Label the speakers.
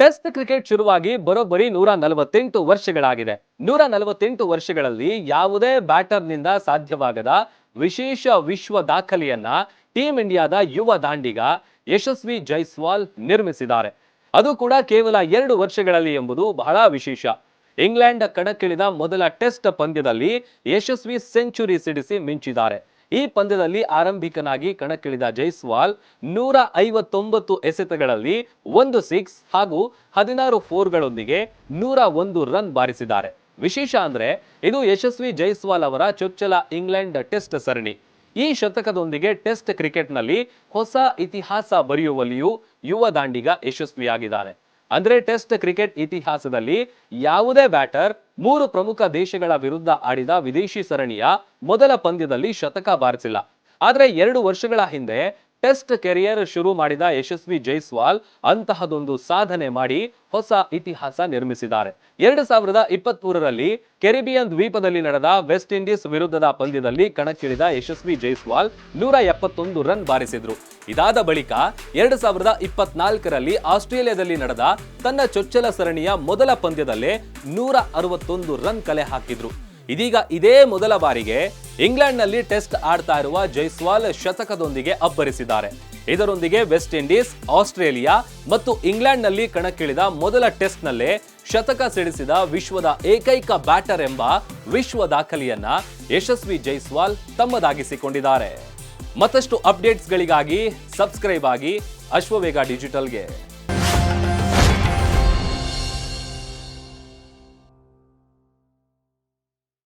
Speaker 1: Test cricket ಶುರುವಾಗಿ ಬರೋಬ್ಬರಿ ನೂರ ನಲವತ್ತೆಂಟು ವರ್ಷಗಳಾಗಿದೆ. ನೂರ ನಲವತ್ತೆಂಟು ವರ್ಷಗಳಲ್ಲಿ ಯಾವುದೇ ಬ್ಯಾಟರ್ನಿಂದ ಸಾಧ್ಯವಾಗದ ವಿಶೇಷ ವಿಶ್ವ ದಾಖಲೆಯನ್ನ ಟೀಂ ಇಂಡಿಯಾದ ಯುವ ದಾಂಡಿಗ ಯಶಸ್ವಿ ಜೈಸ್ವಾಲ್ ನಿರ್ಮಿಸಿದ್ದಾರೆ. ಅದು ಕೂಡ ಕೇವಲ ಎರಡು ವರ್ಷಗಳಲ್ಲಿ ಎಂಬುದು ಬಹಳ ವಿಶೇಷ. ಇಂಗ್ಲೆಂಡ್ ಕಣಕ್ಕಿಳಿದ ಮೊದಲ ಟೆಸ್ಟ್ ಪಂದ್ಯದಲ್ಲಿ ಯಶಸ್ವಿ ಸೆಂಚುರಿ ಸಿಡಿಸಿ ಮಿಂಚಿದ್ದಾರೆ. ಈ ಪಂದ್ಯದಲ್ಲಿ ಆರಂಭಿಕನಾಗಿ ಕಣಕ್ಕಿಳಿದ ಜೈಸ್ವಾಲ್ ನೂರ ಐವತ್ತೊಂಬತ್ತು ಎಸೆತಗಳಲ್ಲಿ ಒಂದು ಸಿಕ್ಸ್ ಹಾಗೂ ಹದಿನಾರು ಫೋರ್ಗಳೊಂದಿಗೆ ನೂರ ಒಂದು ರನ್ ಬಾರಿಸಿದ್ದಾರೆ. ವಿಶೇಷ ಅಂದ್ರೆ ಇದು ಯಶಸ್ವಿ ಜೈಸ್ವಾಲ್ ಅವರ ಚೊಚ್ಚಲ ಇಂಗ್ಲೆಂಡ್ ಟೆಸ್ಟ್ ಸರಣಿ. ಈ ಶತಕದೊಂದಿಗೆ ಟೆಸ್ಟ್ ಕ್ರಿಕೆಟ್ನಲ್ಲಿ ಹೊಸ ಇತಿಹಾಸ ಬರೆಯುವಲ್ಲಿಯೂ ಯುವ ದಾಂಡಿಗ ಯಶಸ್ವಿಯಾಗಿದ್ದಾರೆ. ಅಂದ್ರೆ ಟೆಸ್ಟ್ ಕ್ರಿಕೆಟ್ ಇತಿಹಾಸದಲ್ಲಿ ಯಾವುದೇ ಬ್ಯಾಟರ್ ಮೂರು ಪ್ರಮುಖ ದೇಶಗಳ ವಿರುದ್ಧ ಆಡಿದ ವಿದೇಶಿ ಸರಣಿಯ ಮೊದಲ ಪಂದ್ಯದಲ್ಲಿ ಶತಕ ಬಾರಿಸಿಲ್ಲ. ಆದ್ರೆ ಎರಡು ವರ್ಷಗಳ ಹಿಂದೆ ಟೆಸ್ಟ್ ಕೆರಿಯರ್ ಶುರು ಮಾಡಿದ ಯಶಸ್ವಿ ಜೈಸ್ವಾಲ್ ಅಂತಹದೊಂದು ಸಾಧನೆ ಮಾಡಿ ಹೊಸ ಇತಿಹಾಸ ನಿರ್ಮಿಸಿದ್ದಾರೆ. ಎರಡು ಸಾವಿರದ ಇಪ್ಪತ್ತ್ ಮೂರರಲ್ಲಿ ಕೆರಿಬಿಯನ್ ದ್ವೀಪದಲ್ಲಿ ನಡೆದ ವೆಸ್ಟ್ ಇಂಡೀಸ್ ವಿರುದ್ಧದ ಪಂದ್ಯದಲ್ಲಿ ಕಣಕ್ಕಿಳಿದ ಯಶಸ್ವಿ ಜೈಸ್ವಾಲ್ ನೂರ ಎಪ್ಪತ್ತೊಂದು ರನ್ ಬಾರಿಸಿದ್ರು. ಇದಾದ ಬಳಿಕ ಎರಡು ಸಾವಿರದ ಇಪ್ಪತ್ನಾಲ್ಕರಲ್ಲಿ ಆಸ್ಟ್ರೇಲಿಯಾದಲ್ಲಿ ನಡೆದ ತನ್ನ ಚೊಚ್ಚಲ ಸರಣಿಯ ಮೊದಲ ಪಂದ್ಯದಲ್ಲೇ ನೂರ ಅರವತ್ತೊಂದು ರನ್ ಕಲೆ ಹಾಕಿದ್ರು. ಇದೀಗ ಇದೇ ಮೊದಲ ಬಾರಿಗೆ ಇಂಗ್ಲೆಂಡ್ನಲ್ಲಿ ಟೆಸ್ಟ್ ಆಡ್ತಾ ಇರುವ ಜೈಸ್ವಾಲ್ ಶತಕದೊಂದಿಗೆ ಅಬ್ಬರಿಸಿದ್ದಾರೆ. ಇದರೊಂದಿಗೆ ವೆಸ್ಟ್ ಇಂಡೀಸ್, ಆಸ್ಟ್ರೇಲಿಯಾ ಮತ್ತು ಇಂಗ್ಲೆಂಡ್ನಲ್ಲಿ ಕಣಕ್ಕಿಳಿದ ಮೊದಲ ಟೆಸ್ಟ್ನಲ್ಲೇ ಶತಕ ಸಿಡಿಸಿದ ವಿಶ್ವದ ಏಕೈಕ ಬ್ಯಾಟರ್ ಎಂಬ ವಿಶ್ವ ದಾಖಲೆಯನ್ನ ಯಶಸ್ವಿ ಜೈಸ್ವಾಲ್ ತಮ್ಮದಾಗಿಸಿಕೊಂಡಿದ್ದಾರೆ. ಮತ್ತಷ್ಟು ಅಪ್ಡೇಟ್ಸ್ಗಳಿಗಾಗಿ ಸಬ್ಸ್ಕ್ರೈಬ್ ಆಗಿ ಅಶ್ವವೇಗ ಡಿಜಿಟಲ್ಗೆ.